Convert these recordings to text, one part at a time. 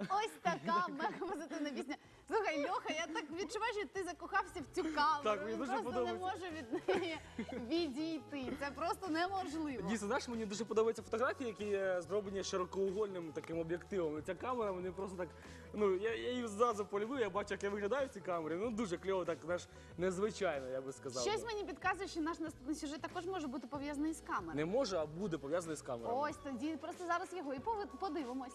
Ось така мега позитивна пісня. Слухай, Льоха, я так відчуваю, що ти закохався в цю камеру. Так, мені Він дуже просто не подобається. може від неї відійти. Це просто неможливо. Дійсно, знаєш, мені дуже подобаються фотографії, які е, зроблені широкоугольним таким об'єктивом. І ця камера мені просто так. Ну я, я її зразу полюбив, я бачу, як я виглядаю в цій камері. Ну дуже кльово, так знаєш, незвичайно, я би сказав. Щось мені підказує, що наш наступний сюжет також може бути пов'язаний з камерою. Не може, а буде пов'язаний з камерою. Ось тоді просто зараз його і пови- подивимось.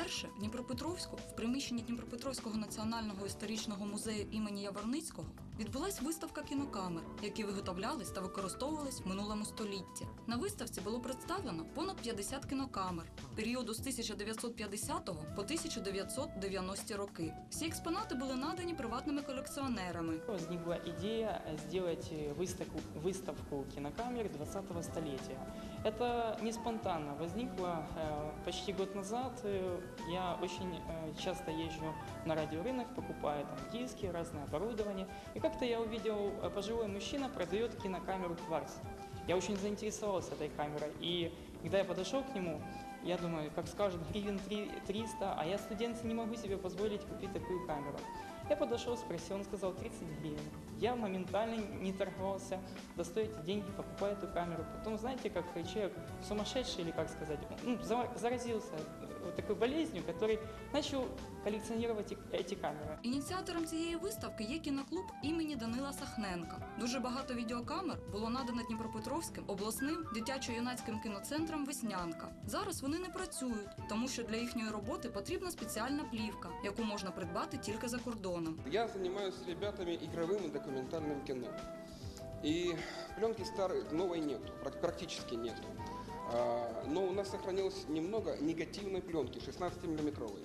Вперше в Дніпропетровську, в приміщенні Дніпропетровського національного історичного музею імені Яворницького, відбулась виставка кінокамер, які виготовлялись та використовувались в минулому столітті. На виставці було представлено понад 50 кінокамер періоду з 1950 по 1990 роки. Всі експонати були надані приватними колекціонерами. Возникла идея сделать э, выставку, выставку кинокамер 20-го столетия. Это не спонтанно возникло. э, Почти год назад э, я очень э, часто езжу на радиорынок, покупаю там диски, разное оборудование. И как-то я увидел, пожилой мужчина продает кинокамеру «Кварц». Я очень заинтересовался этой камерой. И когда я подошел к нему, я думаю, как скажут, гривен три- 300, а я студент не могу себе позволить купить такую камеру. Я подошел, спросил, он сказал 30 гривен. Я моментально не торговался, достаю эти деньги, покупаю эту камеру. Потом, знаете, как человек сумасшедший, или как сказать, ну, за- заразился э, вот такой болезнью, который начал коллекционировать э- эти камеры. Ініціатором цієї виставки є кіноклуб імені Данила Сахненка. Дуже багато відеокамер було надано Дніпропетровським обласним дитячо-юнацьким кіноцентрам Веснянка. Зараз вони не працюють, тому що для їхньої роботи потрібна спеціальна плівка, яку можна придбати тільки за Кордоном. Я занимаюсь с ребятами игровым и документальным кино. И пленки старой, новой прак- практически нету. А, Но у нас сохранилось немного негативной пленки, 16-миллиметровой.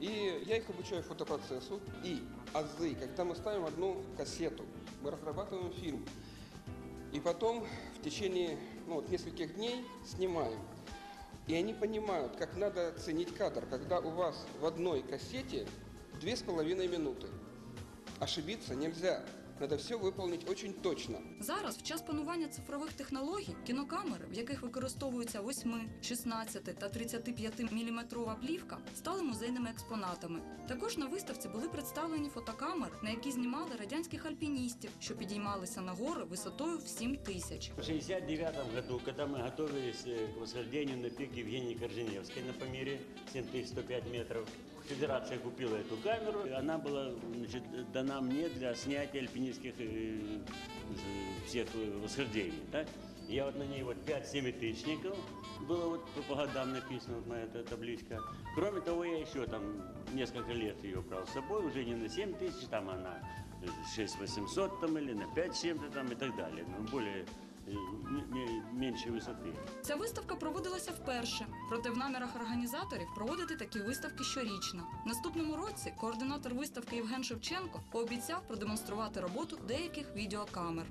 И я их обучаю фотопроцессу. И азы, когда мы ставим одну кассету, мы разрабатываем фильм. И потом в течение ну, вот нескольких дней снимаем. И они понимают, как надо ценить кадр, когда у вас в одной кассете две с половиной минуты. Ошибиться нельзя. Надо все выполнить очень точно. Зараз, в час панування цифрових технологій, кінокамери, в яких використовується 8, 16 та 35 міліметрова плівка, стали музейними експонатами. Також на виставці були представлені фотокамери, на які знімали радянських альпіністів, що підіймалися на гори висотою в 7 тисяч. В 69 году, когда мы готовились э, к восхождению на пик Евгении Корженевской на Памире, 7105 метров, Федерация купила эту камеру, и она была значит, дана мне для снятия альпинистских э, всех восхождений. Так? Я вот на ней вот 5-7 тысячников, было вот по годам написано вот моя эта табличка. Кроме того, я еще там несколько лет ее брал с собой, уже не на 7 тысяч, там она 6 800 там, или на 5 с чем-то там и так далее, но более э, м- м- меньшей высоты. Ця виставка проводилася вперше, проте в намірах організаторів проводити такі виставки щорічно. Наступному році координатор виставки Євген Шевченко пообіцяв продемонструвати роботу деяких відеокамер.